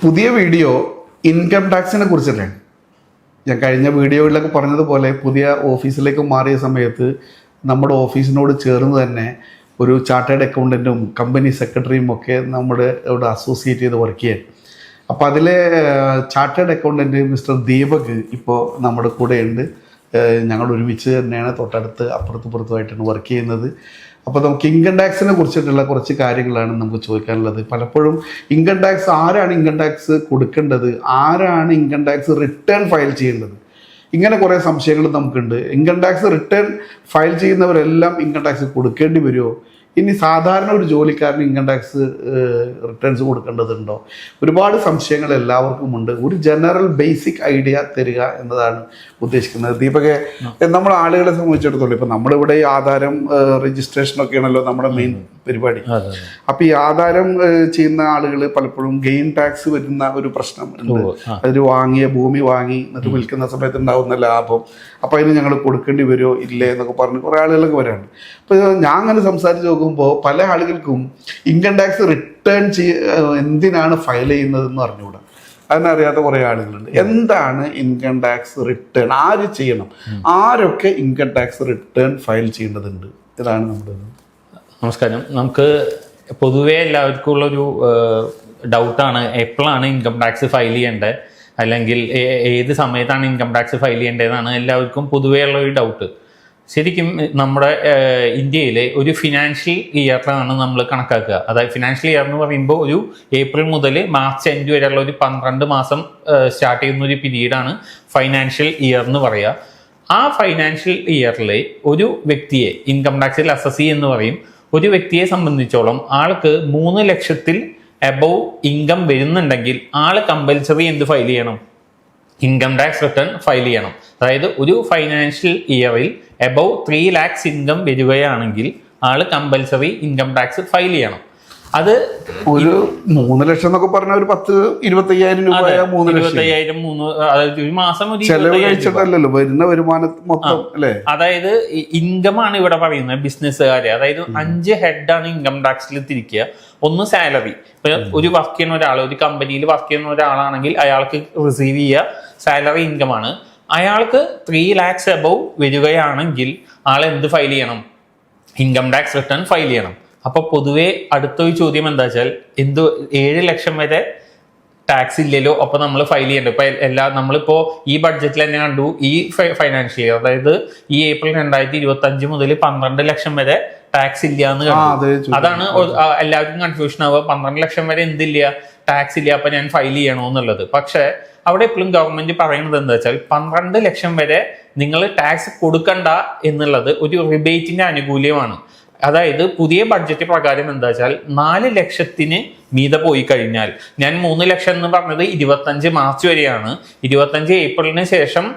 പുതിയ video income ടാക്സിനെ കുറിച്ചല്ലേ? ഞാൻ കഴിഞ്ഞ വീഡിയോയിലൊക്കെ പറഞ്ഞതുപോലെ പുതിയ ഓഫീസിലേക്ക് മാറിയ സമയത്ത് നമ്മുടെ ഓഫീസിനോട് ചേർന്ന് തന്നെ ഒരു ചാർട്ടേഡ് അക്കൗണ്ടന്റും കമ്പനി സെക്രട്ടറിയും ഒക്കെ നമ്മുടെ ഇവിടെ അസോസിയേറ്റ് ചെയ്ത് വർക്ക് ചെയ്യാൻ. അപ്പോൾ അതിലെ ചാർട്ടേഡ് അക്കൗണ്ടന്റ് മിസ്റ്റർ ദീപക് ഇപ്പോൾ നമ്മുടെ കൂടെയുണ്ട്. ഞങ്ങൾ ഒരുമിച്ച് തന്നെയാണ് തൊട്ടടുത്ത് അപ്പുറത്തും പുറത്തുമായിട്ടാണ് വർക്ക് ചെയ്യുന്നത്. അപ്പോൾ നമുക്ക് ഇൻകം ടാക്സിനെ കുറിച്ചിട്ടുള്ള കുറച്ച് കാര്യങ്ങളാണ് നമുക്ക് ചോദിക്കാനുള്ളത്. പലപ്പോഴും ഇൻകം ടാക്സ് ആരാണ് ഇൻകം ടാക്സ് കൊടുക്കേണ്ടത്? ആരാണ് ഇൻകം ടാക്സ് റിട്ടേൺ ഫയൽ ചെയ്യേണ്ടത്? ഇങ്ങനെ കുറേ സംശയങ്ങൾ നമുക്കുണ്ട്. ഇൻകം ടാക്സ് റിട്ടേൺ ഫയൽ ചെയ്യുന്നവരെല്ലാം ഇൻകം ടാക്സ് കൊടുക്കേണ്ടി വരുമോ? ഇനി സാധാരണ ഒരു ജോലിക്കാരന് ഇൻകം ടാക്സ് റിട്ടേൺസ് കൊടുക്കേണ്ടതുണ്ടോ? ഒരുപാട് സംശയങ്ങൾ എല്ലാവർക്കും ഉണ്ട്. ഒരു ജനറൽ ബേസിക് ഐഡിയ തരിക എന്നതാണ് ഉദ്ദേശിക്കുന്നത്. ദീപകെ നമ്മൾ ആളുകളെ സംബന്ധിച്ചിടത്തോളം ഇപ്പം നമ്മളിവിടെ ഈ ആധാരം രജിസ്ട്രേഷനൊക്കെയാണല്ലോ നമ്മുടെ മെയിൻ പരിപാടി. അപ്പൊ ഈ ആധാരം ചെയ്യുന്ന ആളുകൾ പലപ്പോഴും ഗെയിൻ ടാക്സ് വരുന്ന ഒരു പ്രശ്നം ഉണ്ട്. അതിൽ വാങ്ങിയ ഭൂമി വാങ്ങി എന്നിട്ട് വിൽക്കുന്ന സമയത്ത് ഉണ്ടാവുന്ന ലാഭം. അപ്പൊ അതിന് ഞങ്ങൾ കൊടുക്കേണ്ടി വരുമോ ഇല്ലേ എന്നൊക്കെ പറഞ്ഞ് കുറെ ആളുകളൊക്കെ വരാണ് അപ്പൊ ഞാൻ അങ്ങനെ സംസാരിച്ച് നോക്കുമ്പോൾ പല ആളുകൾക്കും ഇൻകം ടാക്സ് റിട്ടേൺ ചെയ്യ എന്തിനാണ് ഫയൽ ചെയ്യുന്നതെന്ന് അറിഞ്ഞുകൂടാ അതിനറിയാത്ത കുറേ ആളുകളുണ്ട്. എന്താണ് ഇൻകം ടാക്സ് റിട്ടേൺ? ആര് ചെയ്യണം? ആരൊക്കെ ഇൻകം ടാക്സ് റിട്ടേൺ ഫയൽ ചെയ്യേണ്ടതുണ്ട്? ഇതാണ് നമ്മുടെ. നമസ്കാരം. നമുക്ക് പൊതുവേ എല്ലാവർക്കും ഉള്ളൊരു ഡൗട്ടാണ് എപ്പോഴാണ് ഇൻകം ടാക്സ് ഫയൽ ചെയ്യേണ്ടത്? അല്ലെങ്കിൽ ഏത് സമയത്താണ് ഇൻകം ടാക്സ് ഫയൽ ചെയ്യേണ്ടതെന്നാണ് എല്ലാവർക്കും പൊതുവേ ഉള്ള ഒരു ഡൗട്ട്. ശരിക്കും നമ്മുടെ ഇന്ത്യയിലെ ഒരു ഫിനാൻഷ്യൽ ഇയറിലാണ് നമ്മൾ കണക്കാക്കുക. അതായത് ഫിനാൻഷ്യൽ ഇയർ എന്ന് പറയുമ്പോൾ ഒരു ഏപ്രിൽ മുതൽ മാർച്ച് അഞ്ച് വരെയുള്ള ഒരു പന്ത്രണ്ട് മാസം സ്റ്റാർട്ട് ചെയ്യുന്ന ഒരു പീരീഡാണ് ഫൈനാൻഷ്യൽ ഇയർ എന്ന് പറയുക. ആ ഫൈനാൻഷ്യൽ ഇയറിലെ ഒരു വ്യക്തിയെ ഇൻകം ടാക്സിൽ അസസ് എന്ന് പറയും. ഒരു വ്യക്തിയെ സംബന്ധിച്ചോളം ആൾക്ക് മൂന്ന് ലക്ഷത്തിൽ എബവ് ഇൻകം വരുന്നുണ്ടെങ്കിൽ ആൾ കമ്പൽസറി എന്ത് ഫയൽ ചെയ്യണം? ഇൻകം ടാക്സ് റിട്ടേൺ ഫയൽ ചെയ്യണം. അതായത് ഒരു ഫൈനാൻഷ്യൽ ഇയറിൽ എബവ് ത്രീ ലാക്സ് ഇൻകം വരികയാണെങ്കിൽ ആൾ കമ്പൽസറി ഇൻകം ടാക്സ് ഫയൽ ചെയ്യണം. അത് ഒരു മൂന്ന് ലക്ഷം എന്നൊക്കെ പറഞ്ഞ ഒരു പത്ത് ഇരുപത്തയ്യായിരം രൂപ മൂന്ന് ലക്ഷം. ഇരുപത്തയ്യായിരം മൂന്ന് അതായത് ഒരു മാസം ഒരു ചെലവ്. കഴിച്ചിട്ടല്ലല്ലോ വരുന്ന വരുമാനം മൊത്തം അല്ലേ? അതായത് ഇൻകം ആണ് ഇവിടെ പറയുന്നത് ബിസിനസ്സുകാര് അതായത് അഞ്ച് ഹെഡാണ് ഇൻകം ടാക്സിൽ തിരിക്കുക ഒന്ന് സാലറി ഇപ്പൊ ഒരു വർക്ക് ചെയ്യുന്ന ഒരാൾ ഒരു കമ്പനിയിൽ വർക്ക് ചെയ്യുന്ന ഒരാളാണെങ്കിൽ അയാൾക്ക് റിസീവ് ചെയ്യുക സാലറി ഇൻകം ആണ്. അയാൾക്ക് ത്രീ ലാക്സ് എബവ് വരികയാണെങ്കിൽ ആൾ എന്ത് ഫയൽ ചെയ്യണം? ഇൻകം ടാക്സ് റിട്ടേൺ ഫയൽ ചെയ്യണം. അപ്പൊ പൊതുവെ അടുത്തൊരു ചോദ്യം എന്താ വെച്ചാൽ എന്ത് ഏഴ് ലക്ഷം വരെ ടാക്സ് ഇല്ലല്ലോ അപ്പൊ നമ്മൾ ഫയൽ ചെയ്യണ്ട? ഇപ്പൊ എല്ലാ നമ്മളിപ്പോ ഈ ബഡ്ജറ്റിൽ തന്നെ കണ്ടു ഈ ഫൈനാൻഷ്യൽ ഇയർ അതായത് ഈ ഏപ്രിൽ രണ്ടായിരത്തി ഇരുപത്തി അഞ്ച് മുതൽ പന്ത്രണ്ട് ലക്ഷം വരെ ടാക്സ് ഇല്ല എന്ന് കണ്ടു. അതാണ് എല്ലാവർക്കും കൺഫ്യൂഷൻ ആവുക. പന്ത്രണ്ട് ലക്ഷം വരെ എന്തില്ല ടാക്സ് ഇല്ല അപ്പൊ ഞാൻ ഫയൽ ചെയ്യണോ എന്നുള്ളത്. പക്ഷെ അവിടെ എപ്പോഴും ഗവൺമെന്റ് പറയുന്നത് എന്താ വെച്ചാൽ പന്ത്രണ്ട് ലക്ഷം വരെ നിങ്ങൾ ടാക്സ് കൊടുക്കണ്ട എന്നുള്ളത് ഒരു റിബേറ്റിന്റെ ആനുകൂല്യമാണ്. അതായത് പുതിയ ബഡ്ജറ്റ് പ്രകാരം എന്താ വെച്ചാൽ നാല് ലക്ഷത്തിന് മീതെ പോയി കഴിഞ്ഞാൽ ഞാൻ മൂന്ന് ലക്ഷം എന്ന് പറഞ്ഞത് ഇരുപത്തഞ്ച് മാർച്ച് വരെയാണ്. ഇരുപത്തഞ്ച് ഏപ്രിലിന് ശേഷം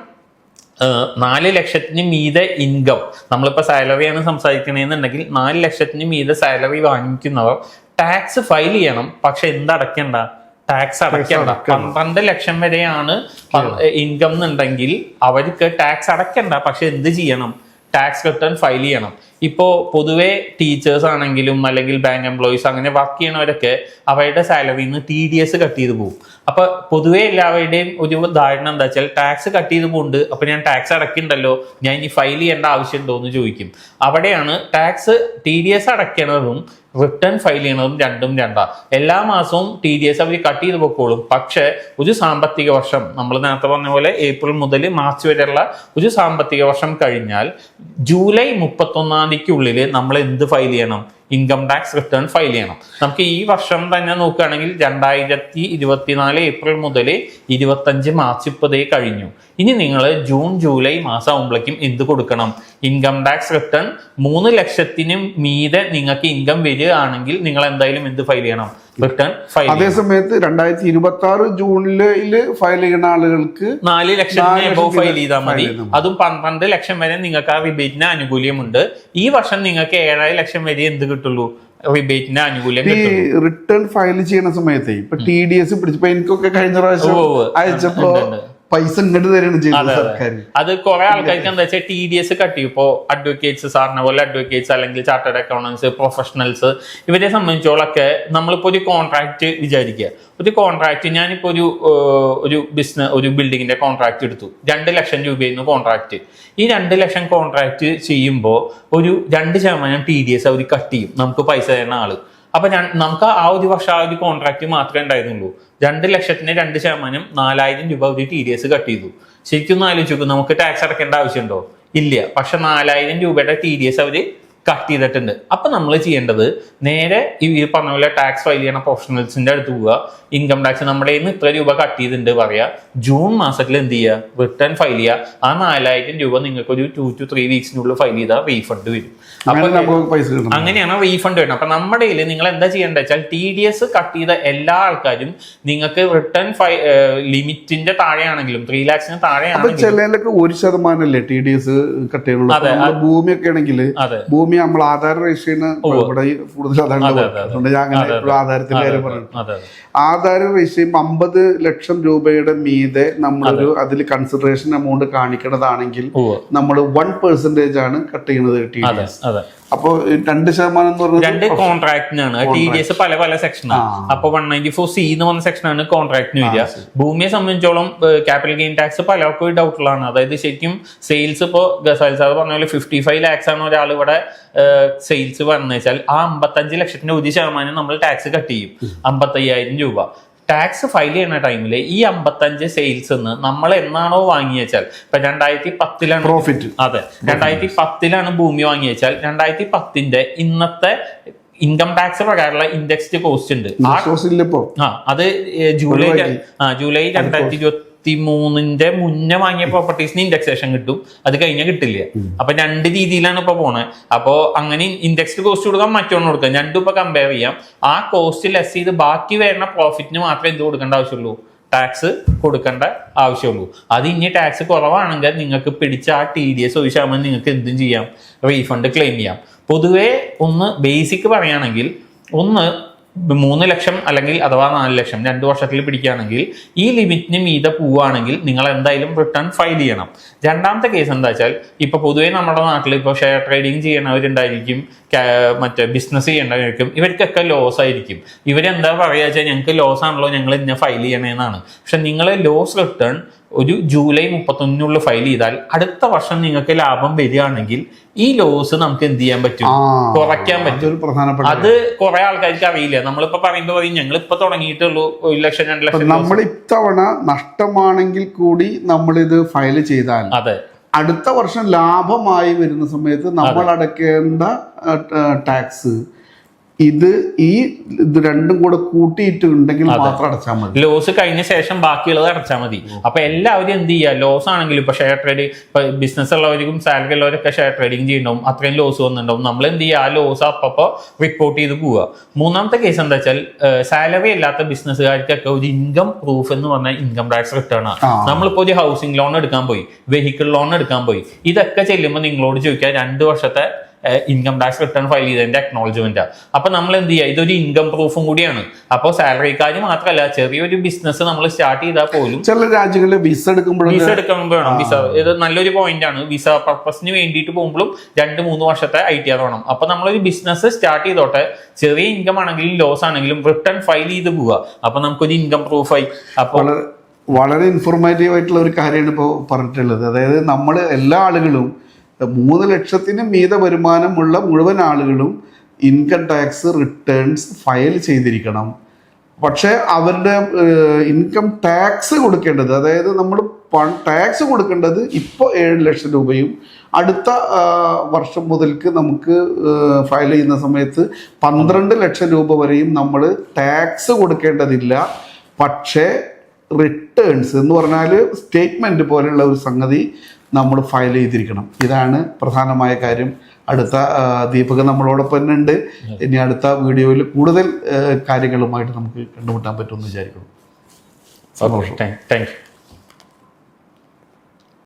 നാല് ലക്ഷത്തിന് മീതെ ഇൻകം നമ്മളിപ്പോൾ സാലറിയാണ് സംസാരിക്കണേന്നുണ്ടെങ്കിൽ നാല് ലക്ഷത്തിന് മീതെ സാലറി വാങ്ങിക്കുന്നവർ ടാക്സ് ഫയൽ ചെയ്യണം. പക്ഷെ എന്തടയ്ക്കണ്ട ടാക്സ് അടയ്ക്കണ്ട പന്ത്രണ്ട് ലക്ഷം വരെയാണ് ഇൻകം എന്നുണ്ടെങ്കിൽ അവർക്ക് ടാക്സ് അടയ്ക്കണ്ട പക്ഷെ എന്ത് ചെയ്യണം? ടാക്സ് റിട്ടേൺ ഫയൽ ചെയ്യണം. ഇപ്പോൾ പൊതുവെ ടീച്ചേഴ്സ് ആണെങ്കിലും അല്ലെങ്കിൽ ബാങ്ക് എംപ്ലോയീസ് അങ്ങനെ വർക്ക് ചെയ്യണവരൊക്കെ അവരുടെ സാലറിയിൽ നിന്ന് ടി ഡി എസ് കട്ട് ചെയ്ത് പോകും അപ്പൊ പൊതുവെ എല്ലാവരുടെയും ഒരു ധാരണ എന്താ വെച്ചാൽ ടാക്സ് കട്ട് ചെയ്ത് പോകുന്നുണ്ട് അപ്പൊ ഞാൻ ടാക്സ് അടയ്ക്കണ്ടല്ലോ? ഞാൻ ഇനി ഫയൽ ചെയ്യേണ്ട ആവശ്യമുണ്ടോ എന്ന് ചോദിക്കും. അവിടെയാണ് ടാക്സ് ടി ഡി എസ് അടയ്ക്കണതും റിട്ടേൺ ഫയൽ ചെയ്യണതും രണ്ടും രണ്ടാണ് എല്ലാ മാസവും ടി ഡി എസ് അവർ കട്ട് ചെയ്ത് പൊക്കോളും. പക്ഷേ ഒരു സാമ്പത്തിക വർഷം നമ്മൾ നേരത്തെ പറഞ്ഞ പോലെ ഏപ്രിൽ മുതൽ മാർച്ച് വരെയുള്ള ഒരു സാമ്പത്തിക വർഷം കഴിഞ്ഞാൽ ജൂലൈ മുപ്പത്തൊന്നാം തീയതിക്കുള്ളിൽ നമ്മൾ എന്ത് ഫയൽ ചെയ്യണം? ഇൻകം ടാക്സ് റിട്ടേൺ ഫയൽ ചെയ്യണം. നമുക്ക് ഈ വർഷം തന്നെ നോക്കുകയാണെങ്കിൽ രണ്ടായിരത്തി ഇരുപത്തിനാല് ഏപ്രിൽ മുതൽ ഇരുപത്തഞ്ച് മാർച്ച് ഇപ്പതേ കഴിഞ്ഞു. ഇനി നിങ്ങൾ ജൂൺ ജൂലൈ മാസം ആകുമ്പോഴേക്കും എന്ത് കൊടുക്കണം? ഇൻകം ടാക്സ് റിട്ടേൺ മൂന്ന് ലക്ഷത്തിന് മീതെ നിങ്ങൾക്ക് ഇൻകം വരികയാണെങ്കിൽ നിങ്ങൾ എന്തായാലും എന്ത് ഫയൽ ചെയ്യണം? റിട്ടേൺ ഫയൽ ചെയ്യണം അതേ സമയത്ത് രണ്ടായിരത്തി ഇരുപത്തി ആറ് ജൂണിൽ ഫയൽ ചെയ്യുന്ന ആളുകൾക്ക് നാല് ലക്ഷം എബോ ഫയൽ ചെയ്താൽ മതി. അതും പന്ത്രണ്ട് ലക്ഷം വരെ നിങ്ങൾക്ക് ആ റിബേറ്റിന് ആനുകൂല്യമുണ്ട് ഈ വർഷം നിങ്ങൾക്ക് ഏഴായിരം ലക്ഷം വരെ എന്ത് കിട്ടുള്ളൂ റിബേറ്റിന് ആനുകൂല്യം ഈ റിട്ടേൺ ഫയൽ ചെയ്യുന്ന സമയത്ത് ഇപ്പൊ ടി ഡി എസ് പിടിച്ചപ്പോ എനിക്കൊക്കെ കഴിഞ്ഞ പ്രാവശ്യം. അയച്ചപ്പോ. പൈസ ഇങ്ങോട്ട് ചെയ്യുന്നത് അതെ. സർക്കാർ അത് കുറെ ആൾക്കാർക്ക് എന്താ വെച്ചാൽ ടി ഡി എസ് കട്ട്. ചെയ്യും ഇപ്പോൾ അഡ്വക്കേറ്റ്സ് സാറിനെ പോലെ അഡ്വക്കേറ്റ്സ് അല്ലെങ്കിൽ ചാർട്ടേഡ് അക്കൗണ്ടൻസ് പ്രൊഫഷണൽസ് ഇവരെ സംബന്ധിച്ചോളൊക്കെ നമ്മളിപ്പോൾ ഒരു കോൺട്രാക്ട് വിചാരിക്കുക ഒരു കോൺട്രാക്ട് ഞാനിപ്പോൾ ഒരു ഒരു ബിസിനസ് ഒരു ബിൽഡിങ്ങിന്റെ കോൺട്രാക്ട് എടുത്തു. രണ്ട് ലക്ഷം രൂപയായിരുന്നു കോൺട്രാക്ട് ഈ രണ്ട് ലക്ഷം കോൺട്രാക്ട് ചെയ്യുമ്പോൾ ഒരു രണ്ട് ശതമാനം ടി ഡി എസ് അവർ കട്ട് ചെയ്യും. നമുക്ക് പൈസ തരുന്ന ആൾ. അപ്പൊ നമുക്ക് ആ ഒരു വർഷം ആ ഒരു കോൺട്രാക്ട് മാത്രമേ ഉണ്ടായിരുന്നുള്ളൂ. രണ്ട് ലക്ഷത്തിന് രണ്ട് ശതമാനം നാലായിരം രൂപ ഒരു ടി ഡി എസ് കട്ട് ചെയ്തു. ശരിക്കും ഒന്ന് നമുക്ക് ടാക്സ് അടക്കേണ്ട ആവശ്യമുണ്ടോ? ഇല്ല. പക്ഷെ നാലായിരം രൂപയുടെ ടി ഡി എസ് അവർ കട്ട് ചെയ്തിട്ടുണ്ട്. അപ്പൊ നമ്മൾ ചെയ്യേണ്ടത് നേരെ ഈ പറഞ്ഞ പോലെ ടാക്സ് ഫയൽ ചെയ്യണ പ്രൊഫഷണൽസിന്റെ അടുത്ത് പോവുക. ഇൻകം ടാക്സ് നമ്മുടെ കയ്യിൽ നിന്ന് ഇത്ര രൂപ കട്ട് ചെയ്തിട്ടുണ്ട് പറയാ. ജൂൺ മാസത്തിൽ എന്ത് ചെയ്യുക റിട്ടേൺ ഫയൽ ചെയ്യുക ആ നാലായിരം രൂപ നിങ്ങൾക്ക് ഒരു ടു ടു ത്രീ വീക്സിനുള്ളിൽ ഫയൽ ചെയ്താൽ റീഫണ്ട് വരും. അപ്പൊ അങ്ങനെയാണ് റീഫണ്ട് വരുന്നത്. അപ്പൊ നമ്മുടെ കയ്യിൽ നിങ്ങൾ എന്താ ചെയ്യേണ്ടത് വെച്ചാൽ ടി ഡി എസ് കട്ട് ചെയ്ത എല്ലാ ആൾക്കാരും നിങ്ങൾക്ക് റിട്ടേൺ ഫൈ ലിമിറ്റിന്റെ താഴെയാണെങ്കിലും ത്രീ ലാക്സിന് താഴെയാണെങ്കിലും ഒരു ഒരു ശതമാനല്ലേ ടി ഡി എസ് കട്ട് ചെയ്യുള്ളൂ ഭൂമി ഒക്കെ ഭൂമിയൊക്കെ ആണെങ്കിൽ അതെ. നമ്മൾ ആധാർ രജിസ്റ്റർ ചെയ്യുന്ന ഇവിടെ കൂടുതൽ അതാണ്. അതുകൊണ്ട് ഞാൻ അങ്ങനെ ഒരു ആധാരത്തിന്റെ കാര്യം പറഞ്ഞു. ആധാർ രജിസ്റ്റർ ചെയ്യുമ്പോൾ അമ്പത് ലക്ഷം രൂപയുടെ മീതെ നമ്മളൊരു അതിൽ കൺസിഡറേഷൻ എമൗണ്ട് കാണിക്കണതാണെങ്കിൽ നമ്മൾ വൺ പെർസെന്റേജ് ആണ് കട്ട് ചെയ്യുന്നത് ടി എസ് രണ്ട് ശതമാനം എന്ന് പറഞ്ഞത് രണ്ട് കോൺട്രാക്ടിനാണ് ടി ഡി എസ് പല പല സെക്ഷനാണ് അപ്പൊ വൺ നയന്റി ഫോർ സി എന്ന് പറഞ്ഞ സെക്ഷനാണ് കോൺട്രാക്ടിന് വരിക. ഭൂമിയെ സംബന്ധിച്ചോളം ക്യാപിറ്റൽ ഗെയിൻ ടാക്സ് പലർക്കും ഡൗട്ട് ഡൗട്ടുള്ളതാണ് അതായത് ശരിക്കും സെയിൽസ് ഇപ്പോ ഗസാൽ സാർ പറഞ്ഞ പോലെ ഫിഫ്റ്റി ഫൈവ് ലാക്സ് ആണ് ഒരാൾ ഇവിടെ സെയിൽസ് പറഞ്ഞു വെച്ചാൽ ആ അമ്പത്തഞ്ച് ലക്ഷത്തിന്റെ ഒരു ശതമാനം നമ്മൾ ടാക്സ് കട്ട് ചെയ്യും. അമ്പത്തയ്യായിരം രൂപ. ടാക്സ് ഫയൽ ചെയ്യുന്ന ടൈമിൽ ഈ അമ്പത്തഞ്ച് സെയിൽസ് നിന്ന് നമ്മൾ എന്നാണോ വാങ്ങിയച്ചാൽ ഇപ്പൊ രണ്ടായിരത്തി പത്തിലാണ് പ്രോഫിറ്റ് അതെ രണ്ടായിരത്തി പത്തിലാണ് ഭൂമി വാങ്ങിയച്ചാൽ രണ്ടായിരത്തി പത്തിന്റെ ഇന്നത്തെ ഇൻകം ടാക്സ് പ്രകാരമുള്ള ഇൻഡെക്സ്ഡ് കോസ്റ്റ് ഉണ്ട്. ആ അത് ജൂലൈ ആ ജൂലൈ രണ്ടായിരത്തി ഇരുപത്തി മൂന്നിന്റെ മുന്നേ വാങ്ങിയ പ്രോപ്പർട്ടീസിന് ഇൻഡെക്സേഷൻ കിട്ടും. അത് കഴിഞ്ഞാൽ കിട്ടില്ല. അപ്പൊ രണ്ട് രീതിയിലാണ് ഇപ്പൊ പോണത് അപ്പോ അങ്ങനെ ഇൻഡെക്സ്ഡ് കോസ്റ്റ് കൊടുക്കാം മറ്റൊന്ന് കൊടുക്കാം. രണ്ടും ഇപ്പൊ കമ്പയർ ചെയ്യാം. ആ കോസ്റ്റ് ലെസ് ചെയ്ത് ബാക്കി വരുന്ന പ്രോഫിറ്റിന് മാത്രമേ എന്ത് കൊടുക്കേണ്ട ആവശ്യമുള്ളൂ? ടാക്സ് കൊടുക്കേണ്ട ആവശ്യമുള്ളൂ. അത് ഇനി ടാക്സ് കുറവാണെങ്കിൽ നിങ്ങൾക്ക് പിടിച്ച ആ ടി ഡി എസ് ഒരു ശതമാനം നിങ്ങൾക്ക് എന്തും ചെയ്യാം. റീഫണ്ട് ക്ലെയിം ചെയ്യാം. പൊതുവേ ഒന്ന് ബേസിക് പറയുകയാണെങ്കിൽ ഒന്ന് മൂന്ന് ലക്ഷം അല്ലെങ്കിൽ അഥവാ നാല് ലക്ഷം രണ്ട് വർഷത്തിൽ പിടിക്കുകയാണെങ്കിൽ ഈ ലിമിറ്റിന് മീതെ പോവുകയാണെങ്കിൽ നിങ്ങൾ എന്തായാലും റിട്ടേൺ ഫയൽ ചെയ്യണം. രണ്ടാമത്തെ കേസ് എന്താ വെച്ചാൽ ഇപ്പൊ പൊതുവേ നമ്മുടെ നാട്ടിൽ ഇപ്പോൾ ഷെയർ ട്രേഡിംഗ് ചെയ്യണവരുണ്ടായിരിക്കും. മറ്റേ ബിസിനസ് ചെയ്യേണ്ടവർക്കും ഇവർക്കൊക്കെ ലോസ് ആയിരിക്കും. ഇവരെന്താ പറയുക വെച്ചാൽ ഞങ്ങൾക്ക് ലോസ് ആണല്ലോ ഞങ്ങൾ ഇന്ന ഫയൽ ചെയ്യണേന്നാണ്. പക്ഷെ നിങ്ങൾ ലോസ് റിട്ടേൺ ഒരു ജൂലൈ മുപ്പത്തൊന്നിനുള്ളിൽ ഫയൽ ചെയ്താൽ അടുത്ത വർഷം നിങ്ങൾക്ക് ലാഭം വരികയാണെങ്കിൽ ഈ ലോസ് നമുക്ക് എന്ത് ചെയ്യാൻ പറ്റും? കുറയ്ക്കാൻ പറ്റും. അത് കുറെ ആൾക്കാർക്ക് അറിയില്ല. നമ്മളിപ്പോ പറയുമ്പോ പറയും ഞങ്ങൾ ഇപ്പൊ തുടങ്ങിയിട്ടുള്ളൂ ഒരു ലക്ഷം രണ്ട് ലക്ഷം നമ്മൾ ഇത്തവണ നഷ്ടമാണെങ്കിൽ കൂടി നമ്മളിത് ഫയൽ ചെയ്താൽ അതെ. അടുത്ത വർഷം ലാഭമായി വരുന്ന സമയത്ത് നമ്മൾ അടയ്ക്കേണ്ട ടാക്സ് ഇത് ഈ ഇത് രണ്ടും കൂടെ കൂട്ടിയിട്ട് ഉണ്ടെങ്കിൽ മാത്രം അടച്ചാൽ മതി. ലോസ് കഴിഞ്ഞ ശേഷം ബാക്കിയുള്ളത് അടച്ചാൽ മതി. അപ്പൊ എല്ലാവരും എന്ത് ചെയ്യുക ലോസ് ആണെങ്കിലും ഇപ്പൊ ഷെയർ ട്രേഡ് ഇപ്പൊ ബിസിനസ് ഉള്ളവർക്കും സാലറി ഉള്ളവരൊക്കെ ഷെയർ ട്രേഡിംഗ് ചെയ്യുന്നുണ്ടാവും. അത്രയും ലോസ് വന്നിട്ടുണ്ടാവും. നമ്മൾ എന്ത് ചെയ്യുക ആ ലോസ് അപ്പപ്പോ റിപ്പോർട്ട് ചെയ്ത് പോവുക മൂന്നാമത്തെ കേസ് എന്താ വെച്ചാൽ സാലറി ഇല്ലാത്ത ബിസിനസ്സുകാർക്കൊക്കെ ഒരു ഇൻകം പ്രൂഫ് എന്ന് പറഞ്ഞാൽ ഇൻകം ടാക്സ് റിട്ടേൺ ആണ്. നമ്മളിപ്പോ ഒരു ഹൗസിംഗ് ലോൺ എടുക്കാൻ പോയി. വെഹിക്കിൾ ലോൺ എടുക്കാൻ പോയി. ഇതൊക്കെ ചെല്ലുമ്പോൾ നിങ്ങളോട് ചോദിക്കുക രണ്ട് വർഷത്തെ ഇൻകം ടാക്സ് റിട്ടേൺ ഫയൽ ചെയ്തതിന്റെ അക്നോളജ്മെന്റ് അപ്പൊ നമ്മൾ എന്ത് ചെയ്യുക? ഇതൊരു ഇൻകം പ്രൂഫും കൂടിയാണ്. അപ്പോൾ സാലറിക്കാർ മാത്രമല്ല ചെറിയൊരു ബിസിനസ് നമ്മൾ സ്റ്റാർട്ട് ചെയ്താൽ പോലും ചില രാജ്യങ്ങളിൽ വിസ എടുക്കുമ്പോഴും വിസ എടുക്കുമ്പോഴാണ് വിസ ഇത് നല്ലൊരു പോയിന്റ് ആണ്. വിസ പർപ്പസിന് വേണ്ടിയിട്ട് പോകുമ്പോഴും രണ്ട് മൂന്ന് വർഷത്തെ ഐ ടി ആർ വേണം. അപ്പൊ നമ്മളൊരു ബിസിനസ് സ്റ്റാർട്ട് ചെയ്തോട്ടെ. ചെറിയ ഇൻകം ആണെങ്കിലും ലോസ് ആണെങ്കിലും റിട്ടേൺ ഫയൽ ചെയ്ത് പോവുക. അപ്പൊ നമുക്കൊരു ഇൻകം പ്രൂഫായി അപ്പോൾ വളരെ വളരെ ഇൻഫോർമേറ്റീവ് ആയിട്ടുള്ള ഒരു കാര്യമാണ് ഇപ്പോൾ പറഞ്ഞിട്ടുള്ളത്. അതായത് നമ്മൾ എല്ലാ ആളുകളും മൂന്ന് ലക്ഷത്തിന് മീത വരുമാനമുള്ള മുഴുവൻ ആളുകളും ഇൻകം ടാക്സ് റിട്ടേൺസ് ഫയൽ ചെയ്തിരിക്കണം. പക്ഷേ അവരുടെ ഇൻകം ടാക്സ് കൊടുക്കേണ്ടത് അതായത് നമ്മൾ ടാക്സ് കൊടുക്കേണ്ടത് ഇപ്പോൾ ഏഴ് ലക്ഷം രൂപയും അടുത്ത വർഷം മുതൽക്ക് നമുക്ക് ഫയൽ ചെയ്യുന്ന സമയത്ത് പന്ത്രണ്ട് ലക്ഷം രൂപ വരെയും നമ്മൾ ടാക്സ് കൊടുക്കേണ്ടതില്ല. പക്ഷേ റിട്ടേൺസ് എന്ന് പറഞ്ഞാൽ സ്റ്റേറ്റ്മെന്റ് പോലെയുള്ള ഒരു സംഗതി നമ്മൾ ഫയൽ ചെയ്തിരിക്കണം. ഇതാണ് പ്രധാനമായ കാര്യം. അടുത്ത ദീപക നമ്മളോടൊപ്പം തന്നെ ഉണ്ട്. ഇനി അടുത്ത വീഡിയോയിൽ കൂടുതൽ കാര്യങ്ങളുമായിട്ട് നമുക്ക് കണ്ടുമുട്ടാൻ പറ്റുമെന്ന് വിചാരിക്കുന്നു. സന്തോഷം. Thank you